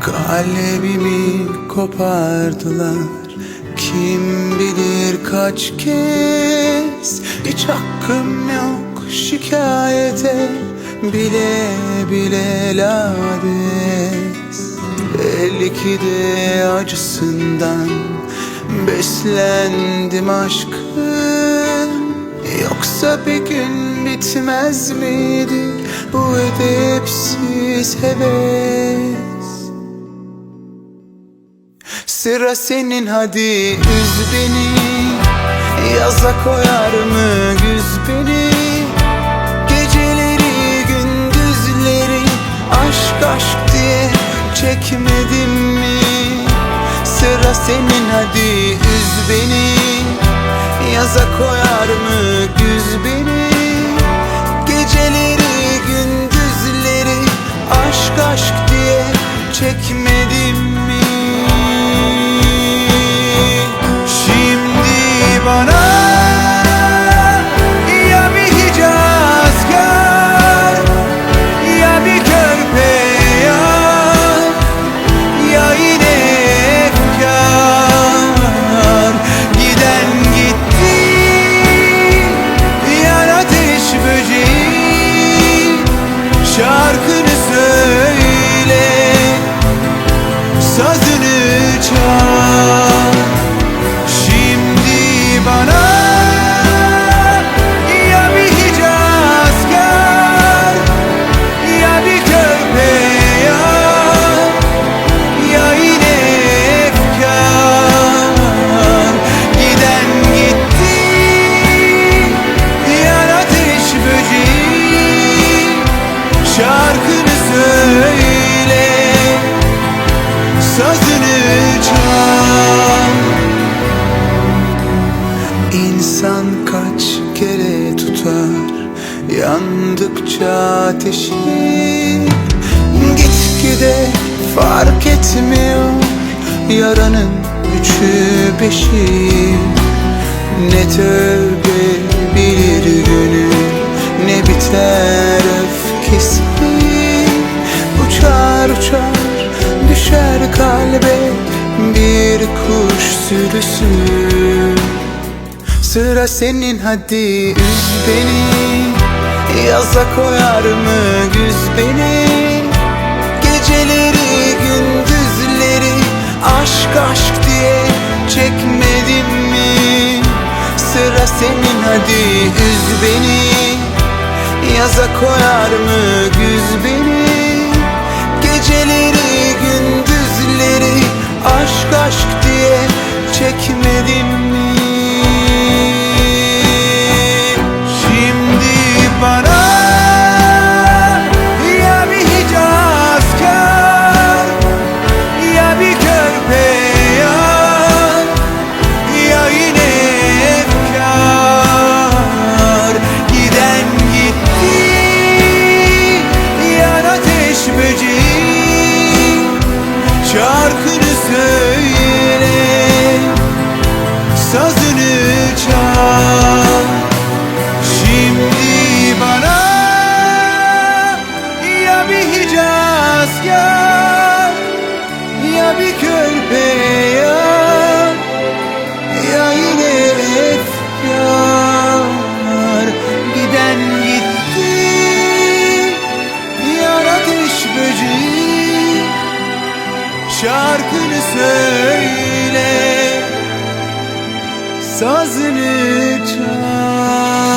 Kalbimi kopardılar. Kim bilir kaç kez? Hiç hakkım yok şikayete. Bile bile lades. Belki de acısından Beslendim aşkın Yoksa bir gün bitmez miydi Bu edepsiz heves Sıra senin hadi üz beni. Yaza koyar mı güz beni? Geceleri gündüzleri Aşk aşk diye çekmedim mi? Sıra senin hadi üz beni. Yaza koyar mı güz beni? Geceleri gündüzleri Aşk aşk diye çekmedim mi Sazını çal. Şimdi bana Ya bir Hicaz gel Ya bir körpe yar Ya yine efkar. Giden gitti Yar ateş böceği Şarkını söyle Sazını çal. İnsan kaç kere tutar Yandıkça ateşi? Gitgide fark etmiyor Yaranın üçü beşi. Ne tövbe bilir gönül Ne biter Bir kuş sürüsü. Sıra senin hadi üz beni. Yaza koyar mı güz beni? Geceleri gündüzleri Aşk aşk diye çekmedim mi? Sıra senin hadi üz beni. Yaza koyar mı güz beni Sazını çal. Şimdi bana Ya bir Hicaz gel Ya bir körpe yar Ya yine efkar Giden gitti Yar ateş böceği. Şarkını söyle Sazını çal